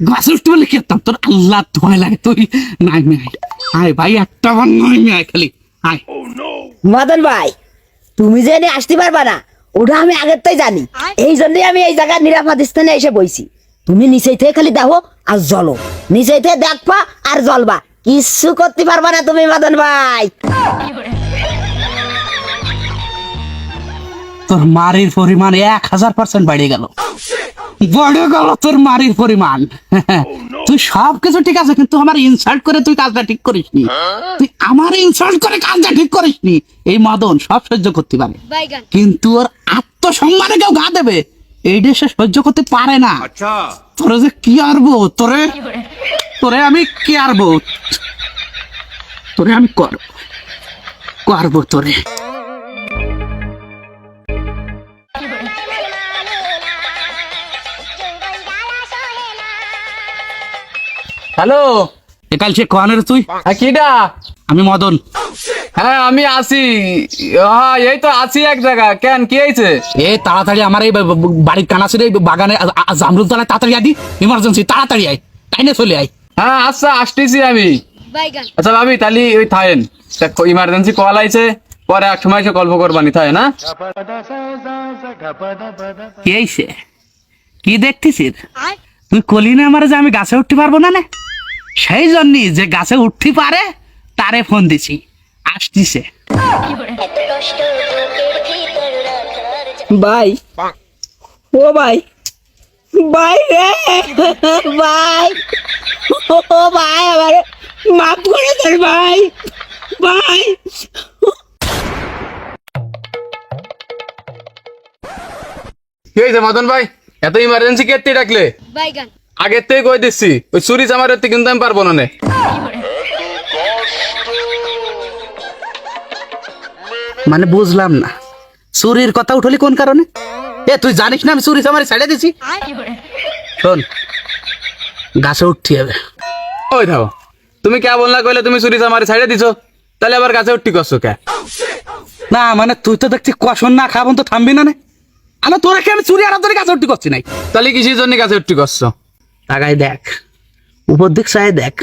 গাছে উঠতে বলে খেতাম তোর আল্লাহ ধোয় লাগে তুই? নাই মে আয় আয় ভাই একটা বার নয় মে আয়। খালি আয় মদন ভাই তুমি যে এনে আসতে পারবা না ওটা আমি আগের তাই জানি। এই জন্যই আমি এই নিরাপদ স্থানে এসে বইছি। তুমি নিচেই থেকে খালি দেখো আর জলো নিচেই থেকে দেখবা আর জলবা কিছু করতে পারবা না তুমি মাদন ভাই। তোর মারির পরিমাণ এক হাজার পার্সেন্ট বেড়ে গেল। বেড়ে গেল তোর মারির পরিমাণ। তুই সব কিছু ঠিক আছে কিন্তু আমার ইনসাল্ট করে তুই কাজটা ঠিক করিসনি। তুই আমার ইনসাল্ট করে কাজটা ঠিক করিসনি। এই মদন সব সহ্য করতে পারে। কিন্তু ওর আত্মসম্মানে কেউ গা দেবে? এই দেশে সহ্য করতে পারে না। তোরে যে কি আরবো? তোরে তোরে আমি কি আরবো? তোরে আমি করব করব তোরে। হ্যালো? একাল সে কোয়ানের তুই? হ্যাঁ কিডা? আমি মদন। হ্যাঁ আমি আছি। হ্যাঁ এই তো আছি এক জায়গা কেন কি হয়েছে? এ তাড়াতাড়ি আমার এই বাড়ির কানাসের এই বাগানে জামরুল তলায় তাড়াতাড়ি আদি ইমার্জেন্সি তাড়াতাড়ি আয়। টাইনে চলে আয়। হ্যাঁ আচ্ছা আসতেছি আমি। আচ্ছা ভাবি তাহলে ওই থাকেন ইমার্জেন্সি কল আইছে। পরে এক সময় এসে গল্প করবানি থাকে না কি এইছে কি দেখতেছিস? তুই কলি না আমার যে আমি গাছে উঠতে পারব না না? সেই জন্যই যে গাছে উঠতে পারে তারে ফোন দিছি। আসতিছে। ভাই ও ভাই ভাই রে। ভাই ও ভাই আমার। মাফ করে দেন ভাই ভাই কি হয়েছে মদন ভাই? এত ইমার্জেন্সি কেটে ডাকলে? বাইগান আগের থেকে কই দিচ্ছি ওই চুরি জামার কিন্তু আমি পারব না নে। মানে বুঝলাম না। চুরির কথা উঠলি কোন কারণে? এ তুই জানিস না আমি চুরি আমার ছেড়ে দিছি? শোন গাছে উঠতে হবে ওই থাকো তুমি কে বললা কইলে তুমি চুরি আমার ছাইড়ে দিছো? তাহলে আবার গাছে উঠি করছ কে? না মানে তুই তো দেখছি কষন না খাবন তো থামবি না নে। আমার তোরা কি আমি চুরি আর তোর গাছে উঠতে করছি নাই? তাহলে কিসের জন্য গাছে উঠি করছ? তাকাই দেখ। উপর দিক চাই দেখ।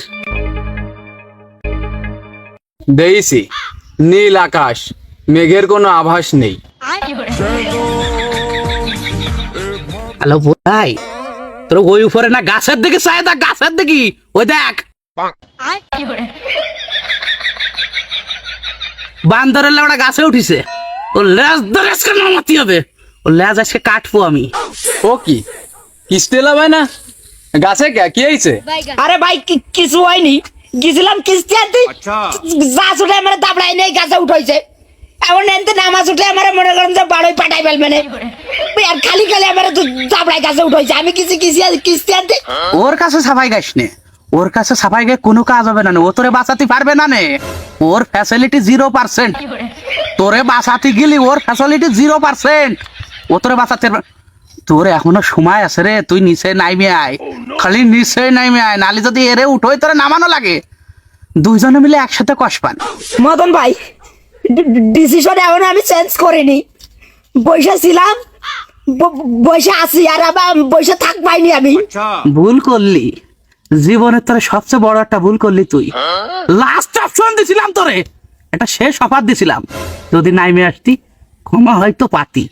দেইছি নীল আকাশ মেঘের কোনো আভাস নেই। হ্যালো ভাই তোর ওই উপরে না গাছের দিকে চাই দেখ গাছের দিকে। ওই দেখ। বান্দরের লেওড়া গাছে উঠিছে। ও লেজ ধরে আজকে নামাতে হবে। ও লেজ আজকে কাটবো আমি। ও কি? কিস্তি লাভায় না? গাছে কে? কি হয়েছে আরে ভাই কিছু হয়নি। গেছিলাম কিস্তি আনতে যা ছুটে আমার দাবড়াই নেই গাছে উঠাইছে এমন এনতে নামাজ উঠে আমার মনে করেন যে বাড়ই পাঠাই ফেলবে না। আর খালি খালি আমার দাবড়াই গাছে উঠাইছে আমি কিছু কিস্তি কিস্তি আনতে ওর কাছে সাফাই গাইস নে। ওর কাছে সাফাই গায়ে কোনো কাজ হবে না ও তোরে বাঁচাতে পারবে না নে। ওর ফ্যাসিলিটি জিরো পার্সেন্ট তোরে বাঁচাতে গেলি ওর ফ্যাসিলিটি জিরো পার্সেন্ট ও তোরে বাঁচাতে তোর এখনও সময় আছে রে তুই নিচে নাইমে আয়। খালি নিচে নাইমে আয় নালি যদি এরে উঠোই তোরে নামানো লাগে। দুইজনে মিলে একসাথে কষ পান। মদন ভাই ডিসিশন এখন আমি চেঞ্জ করিনি। বসে ছিলাম বসে আছি আর আবার বসে থাক পাইনি আমি। ভুল করলি। জীবনের তোরে সবচেয়ে বড় একটা ভুল করলি তুই। লাস্ট অপশন দিছিলাম তোরে। এটা শেষ অফার দিছিলাম। যদি নাইমে আসতি ক্ষমা হয়তো পাতি।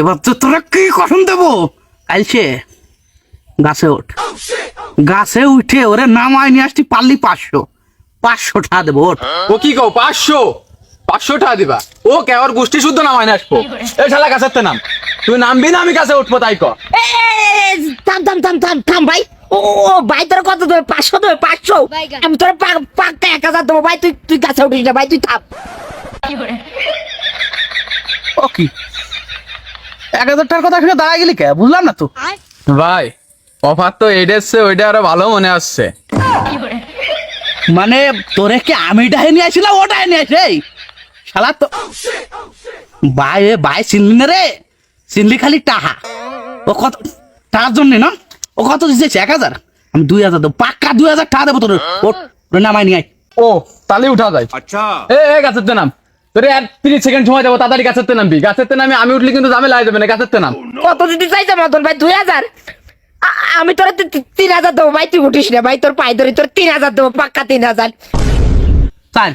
এবার তো তোরা কি কখন দেবো? কালছে গাছে ওঠ। গাছে উঠে ওরে নামায় নিয়ে আসছি পারলি পাঁচশো। পাঁচশো টাকা দেবো ওঠ। ও কি কও পাঁচশো? পাঁচশো টাকা দিবা? ও কে ওর গোষ্ঠী শুদ্ধ নামায় না আসব। এই শালা গাছের নাম। তুই নামবি না আমি কাছে উঠবো তাই ক থাম থাম থাম থাম থাম ভাই। ও ভাই তোর কত দেবে? পাঁচশো দেবে? পাঁচশো। আমি তোর পাক্কা এক হাজার দেবো ভাই। তুই তুই গাছে উঠিস না ভাই। তুই থাম। ও কি? এক হাজার টাকার কথা শুনে দাঁড়ায় গেলি কে? বুঝলাম না তো। ভাই অফার তো এসছে ওইটা আরও ভালো মনে আসছে। মানে তোরে কি আমি ডাহে নিয়ে আসছিলাম ও ডাহে নিয়ে আসে শালা তো বাই এ বাই চিনলি না রে? চিনলি খালি টাহা। ও কত টাকার জন্য না? ও কত দিচ্ছে এক হাজার? আমি দুই হাজার দেবো। পাক্কা দুই হাজার টাকা দেবো তোর। ও তোর নামাই নিয়ে আয়। ও তাহলে উঠা যায়। আচ্ছা। এ গাছের নাম। তোরে আর তিরিশ সেকেন্ড সময় যাব তাড়াতাড়ি গাছের তে নামবি। গাছের তে নামে আমি উঠলে কিন্তু জামে লাই যাবে না গাছের তে নাম। কত দিতে চাইছে মতন ভাই দুই হাজার। আমি তোর তিন হাজার দেবো ভাই তুই উঠিস না ভাই তোর পায়ে ধরি তোর তিন হাজার দেবো পাক্কা তিন হাজার। চার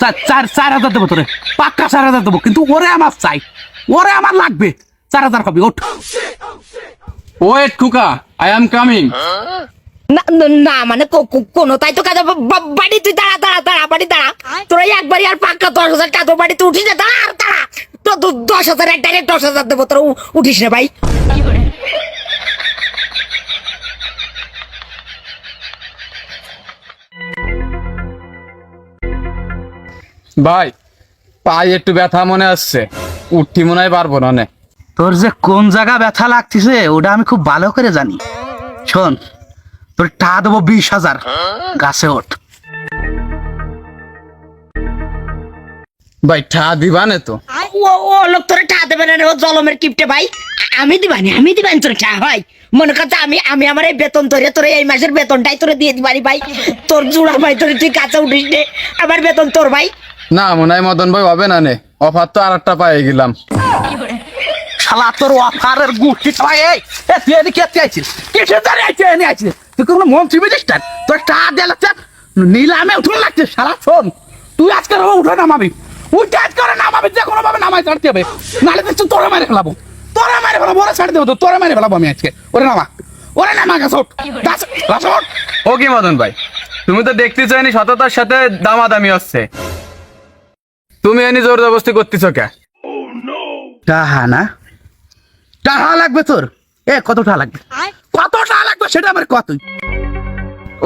চার চার চার হাজার দেবো তোরে পাক্কা চার হাজার দেবো কিন্তু ওরে আমার চাই ওরে আমার লাগবে। চার হাজার কবি ওঠ। ওয়েট কুকা আই এম কামিং না না- না মানে কো- কো- কোনো তাই তো কাজ বাড়ি তুই দাঁড়া দাঁড়া দাঁড়া বাড়ি দাঁড়া। তোরা একবারই আর পাক্কা দশ হাজার টাকা তোর বাড়িতে উঠিস না দাঁড়া আর দাঁড়া। তো তো দশ হাজার ডাইরেক্ট দশ হাজার দেবো তোরা উঠিস না ভাই। ভাই পায়ে একটু ব্যথা মনে আসছে। উঠি মনে হয় পারব না নে। তোর যে কোন জায়গা ব্যথা লাগতেছে ওটা আমি খুব ভালো করে জানি। শোন তোর টা দেবো বিশ হাজার। গাছে ওঠ। ভাই ঠা দিবা নে তো। ও ও লোক তোরা টাকা দেবে না ও জলমের কিপটে ভাই। আমি দিবানি আমি দিবানি তোর টাকা ভাই। মনে করছে আমি আমি আমার এই বেতন ধরে তোর এই মাসের বেতনটাই তোরে দিয়ে দিবানি ভাই। তোর জুড়া ভাই তোর তুই কাছে উঠিস নে। আমার বেতন তোর ভাই। না মনে হয় মদন ভাই হবে না নে। অফার তো আর একটা পাই গেলাম। শালা তোর অফারের গুটি সবাই এই এ তুই এদিকে কে আইছিস? কিসের জানি আইছিস? এনে আইছিস? তুই কোনো মন্ত্রী না তোর টা লাগছে নিলামে উঠুন লাগছে শালা শোন। তুই আজকে রো উঠে নামাবি। উঠে আজকে নামাবি যে কোনো ভাবে নামাই ছাড়তে হবে। নালে তো তোরে মেরে ফেলাবো। তোরে মেরে ফেলাবো ওরা ছাড় দেবো তো তোরে মেরে ফেলাবো আমি আজকে। ওরে নামা। ওরে নামা গাছ ওঠ। গাছ ওঠ মদন ভাই? তুমি তো দেখতে চাইনি সততার সাথে দামাদামি হচ্ছে। তুমি এনি জোর জবস্তি করতেছ কে? টাহা না। টাহা লাগবে তোর? এ কত টাহা লাগবে? কত টাহা লাগবে সেটা আমার কত?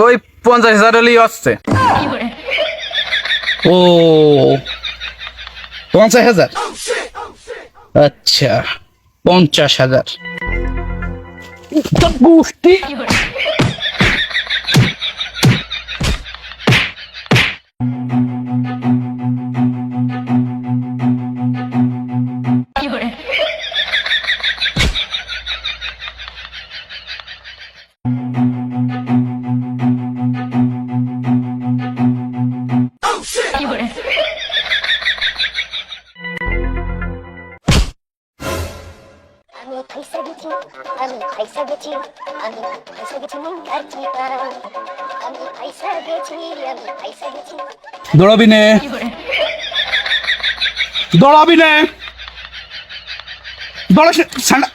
ওই পঞ্চাশ হাজার হলেই আসছে ও পঞ্চাশ হাজার? আচ্ছা পঞ্চাশ হাজার। গোষ্ঠী গেছি আমি পয়সা গেছি আমি পয়সা গেছি মন কাটি আমি পয়সা গেছি আমি পয়সা গেছি দৌড়াবি নে। দৌড়াবি নে। দৌড়া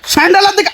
স্যান্ডেলের দিকে